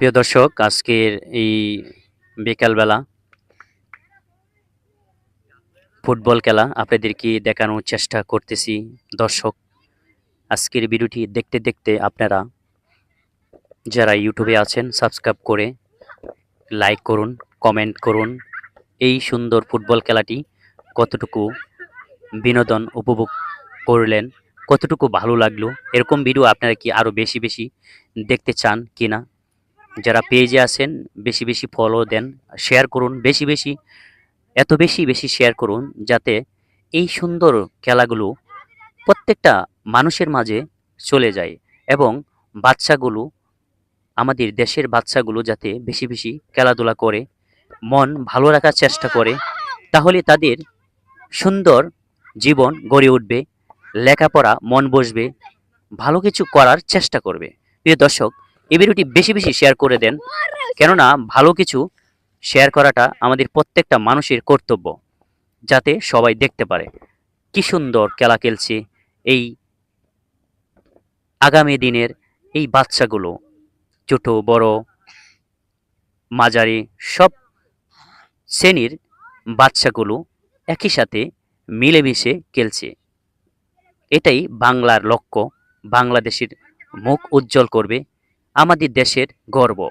প্রিয় দর্শক, আজকের এই বিকালবেলা ফুটবল খেলা আপনাদেরকে দেখানোর চেষ্টা করতেছি। দর্শক, আজকের ভিডিওটি দেখতে দেখতে আপনারা যারা ইউটিউবে আছেন সাবস্ক্রাইব করে লাইক করুন কমেন্ট করুন। এই সুন্দর ফুটবল খেলাটি কতটুকু বিনোদন উপভোগ করলেন, কতটুকু ভালো লাগল, এরকম ভিডিও আপনারা কি আরও বেশি বেশি দেখতে চান কিনা? যারা পেজে আছেন, বেশি বেশি ফলো দেন শেয়ার করুন, বেশি বেশি, এত বেশি বেশি শেয়ার করুন, যাতে এই সুন্দর খেলাগুলো প্রত্যেকটা মানুষের মাঝে চলে যায় এবং বাচ্চাগুলো আমাদের দেশের বাচ্চাগুলো যাতে বেশি বেশি খেলাধুলা করে, মন ভালো রাখার চেষ্টা করে, তাহলে তাদের সুন্দর জীবন গড়ে উঠবে, লেখাপড়া, মন বসবে, ভালো কিছু করার চেষ্টা করবে। প্রিয় দর্শক, এই ভিডিওটি বেশি বেশি শেয়ার করে দেন, কেননা ভালো কিছু শেয়ার করাটা আমাদের প্রত্যেকটা মানুষের কর্তব্য, যাতে সবাই দেখতে পারে কি সুন্দর খেলা খেলছে এই আগামী দিনের এই বাচ্চাগুলো। ছোট, বড়, মাঝারি সব শ্রেণির বাচ্চাগুলো একই সাথে মিলেমিশে খেলছে। এটাই বাংলার লক্ষ্য। বাংলাদেশের মুখ উজ্জ্বল করবে আমাদের দেশের গর্ব।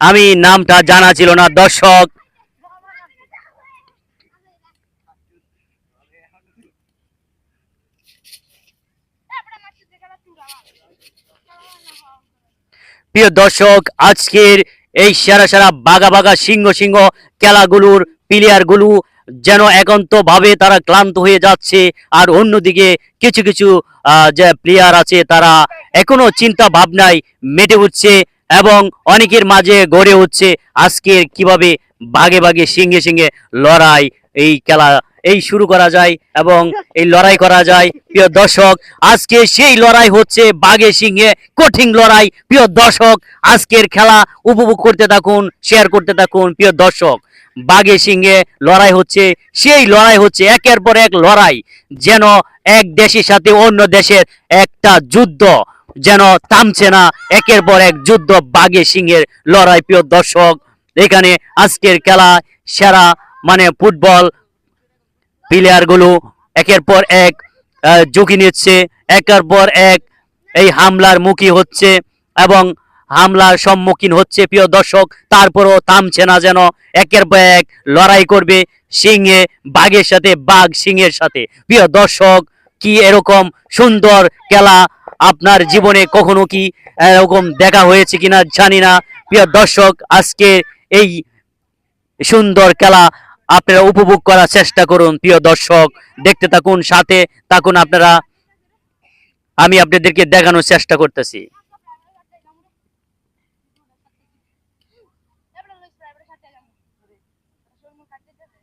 আমি নামটা জানা ছিল না, দর্শক। প্রিয় দর্শক, আজকের এই সেরা সেরা বাগা বাগা সিংহ সিংহ খেলাগুলোর প্লেয়ারগুলো যেন একান্ত ভাবে তারা ক্লান্ত হয়ে যাচ্ছে। আর অন্যদিকে কিছু কিছু যে প্লেয়ার আছে, তারা এখনও চিন্তা ভাবনায় মেটে উঠছে এবং অনেকের মাঝে গড়ে উঠছে আজকের কীভাবে বাগে বাগে সিংহে সিঙ্গে লড়াই এই খেলা। এই শুরু করা যায় এবং এই লড়াই করা যায়, প্রিয় দর্শক। আজকে সেই লড়াই হচ্ছে বাঘে সিংহে কঠিন লড়াই। প্রিয় দর্শক, আজকের খেলা উপভোগ করতে থাকুন শেয়ার করতে থাকুন, প্রিয় দর্শক। বাঘে সিংহে লড়াই হচ্ছে, সেই লড়াই হচ্ছে একের পর এক লড়াই, যেন এক দেশের সাথে অন্য দেশের একটা যুদ্ধ যেন থামছে না। একের পর এক যুদ্ধ বাঘে সিংহের লড়াই, প্রিয় দর্শক। এখানে আজকের খেলা সেরা মানে ফুটবল প্লেয়ারগুলো একের পর এক ঝুঁকি নিচ্ছে, একের পর এক এই হামলার মুখী হচ্ছে এবং হামলার সম্মুখীন হচ্ছে, প্রিয় দর্শক। তারপরও থামছে না যেন। একের পর এক লড়াই করবে সিংহে, বাঘের সাথে, বাঘ সিংহের সাথে। প্রিয় দর্শক, কি এরকম সুন্দর খেলা আপনার জীবনে কখনো কি এরকম দেখা হয়েছে কিনা জানি না। প্রিয় দর্শক, আজকে এই সুন্দর খেলা আপনারা উপভোগ করার চেষ্টা করুন, প্রিয় দর্শক। দেখতে থাকুন, সাথে থাকুন আপনারা। আমি আপনাদেরকে দেখানোর চেষ্টা করতেছি। কাটতে দেবে